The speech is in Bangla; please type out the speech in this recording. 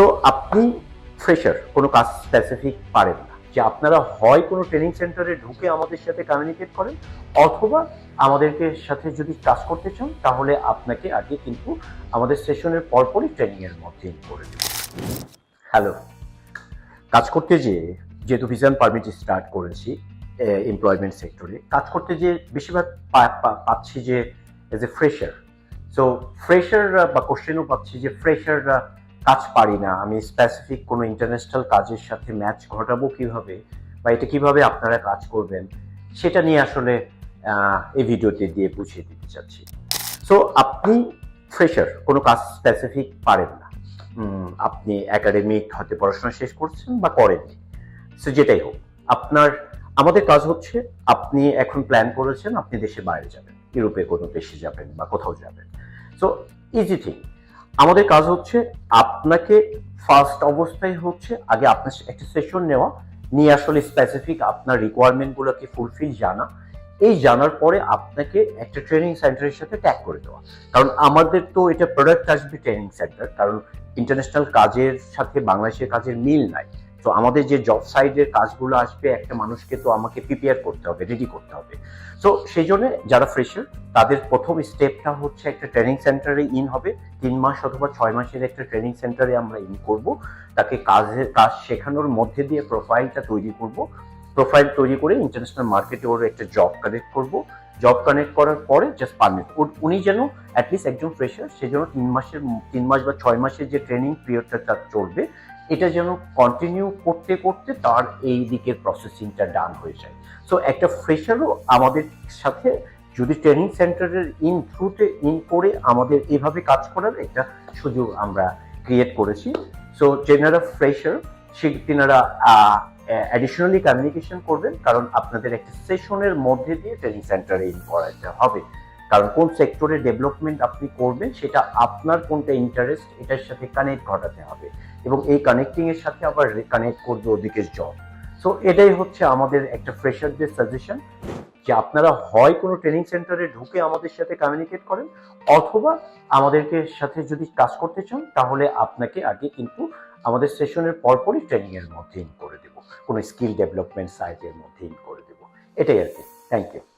সো আপনি ফ্রেশার কোনো কাজ স্পেসিফিক পারেন না। যে আপনারা হয় কোনো ট্রেনিং সেন্টারে ঢুকে আমাদের সাথে কমিউনিকেট করেন, অথবা আমাদেরকে সাথে যদি কাজ করতে চান, তাহলে আপনাকে আগে কিন্তু আমাদের সেশনের পরপরই ট্রেনিংয়ের মধ্যে করে দেব। হ্যালো কাজ করতে যে যেহেতু ভিজন পারমিট স্টার্ট করেছি এমপ্লয়মেন্ট সেক্টরে কাজ করতে যে বেশিরভাগ পাচ্ছি যে এজ এ ফ্রেশার সো ফ্রেশাররা বা কোশ্চেনও পাচ্ছি যে ফ্রেশাররা কাজ পারি না, আমি স্পেসিফিক কোনো ইন্টারন্যাশনাল কাজের সাথে ম্যাচ ঘটাবো কীভাবে বা এটা কীভাবে আপনারা কাজ করবেন, সেটা নিয়ে আসলে এই ভিডিওতে দিয়ে বুঝিয়ে দিতে চাচ্ছি। সো আপনি ফ্রেশার কোনো কাজ স্পেসিফিক পারেন না। আপনি একাডেমিক হয়তো পড়াশোনা শেষ করছেন বা করেননি। সো যেটাই হোক, আপনার, আমাদের কাজ হচ্ছে, আপনি এখন প্ল্যান করেছেন, আপনি দেশের বাইরে যাবেন ইউরোপে কোনো দেশে যাবেন বা কোথাও যাবেন। সো ইজি থিং আমাদের কাজ হচ্ছে আপনাকে ফার্স্ট অবস্থায় হচ্ছে আগে আপনার একটা সেশন নেওয়া, নিয়ে আসলে স্পেসিফিক আপনার রিকোয়ারমেন্টগুলোকে ফুলফিল জানা। এই জানার পরে আপনাকে একটা ট্রেনিং সেন্টারের সাথে ট্যাগ করে দেওয়া। কারণ আমাদের তো এটা প্রোডাক্ট আসবে ট্রেনিং সেন্টার কারণ ইন্টারন্যাশনাল কাজের সাথে বাংলাদেশের কাজের মিল নাই। তো আমাদের যে জব সাইডের কাজগুলো আসবে, একটা মানুষকে তো আমাকে প্রিপেয়ার করতে হবে রেডি করতে হবে। সো সেই জন্য যারা ফ্রেশার তাদের প্রথম স্টেপটা হচ্ছে একটা ট্রেনিং সেন্টারে ইন হবে। তিন মাস অথবা ছয় মাসের একটা ট্রেনিং সেন্টারে আমরা ইন করব। তাকে কাজের কাজ শেখানোর মধ্যে দিয়ে প্রোফাইলটা তৈরি করব। প্রোফাইল তৈরি করে ইন্টারন্যাশনাল মার্কেটে ওর একটা জব কানেক্ট করব। জব কানেক্ট করার পরে জাস্ট পারমিট উনি যেন অ্যাটলিস্ট একজন ফ্রেশার সে যেন তিন মাসের, তিন মাস বা ছয় মাসের যে ট্রেনিং পিরিয়ডটা তার চলবে এটা যেন কন্টিনিউ করতে করতে তার এই দিকের প্রসেসিংটা ডান হয়ে যায়। সো একটা ফ্রেশারও আমাদের সাথে যদি ট্রেনিং সেন্টারের ইন থ্রুতে ইন করে আমাদের এভাবে কাজ করার একটা সুযোগ আমরা ক্রিয়েট করেছি। সো যেনারা ফ্রেশার সে তিনারা অ্যাডিশনালি কমিউনিকেশন করবেন, কারণ আপনাদের একটা সেশনের মধ্যে দিয়ে ট্রেনিং সেন্টারে ইন করাতে হবে। কারণ কোন সেক্টরে ডেভেলপমেন্ট আপনি করবেন সেটা আপনার কোনটা ইন্টারেস্ট এটার সাথে কানেক্ট ঘটাতে হবে। এবং এই কানেক্টিং এর সাথে আবার কানেক্ট করবে ওদিকের জব সো এটাই হচ্ছে আমাদের একটা ফ্রেশারদের সাজেশন যে আপনারা হয় কোনো ট্রেনিং সেন্টারে ঢুকে আমাদের সাথে কমিউনিকেট করেন, অথবা আমাদেরকে সাথে যদি কাজ করতে চান, তাহলে আপনাকে আগে কিন্তু আমাদের সেশনের পরপরই ট্রেনিং এর মধ্যে ইন করে দেবো। কোনো স্কিল ডেভেলপমেন্ট সাইটের মধ্যে ইন করে দেবো। এটাই আর কি। Thank you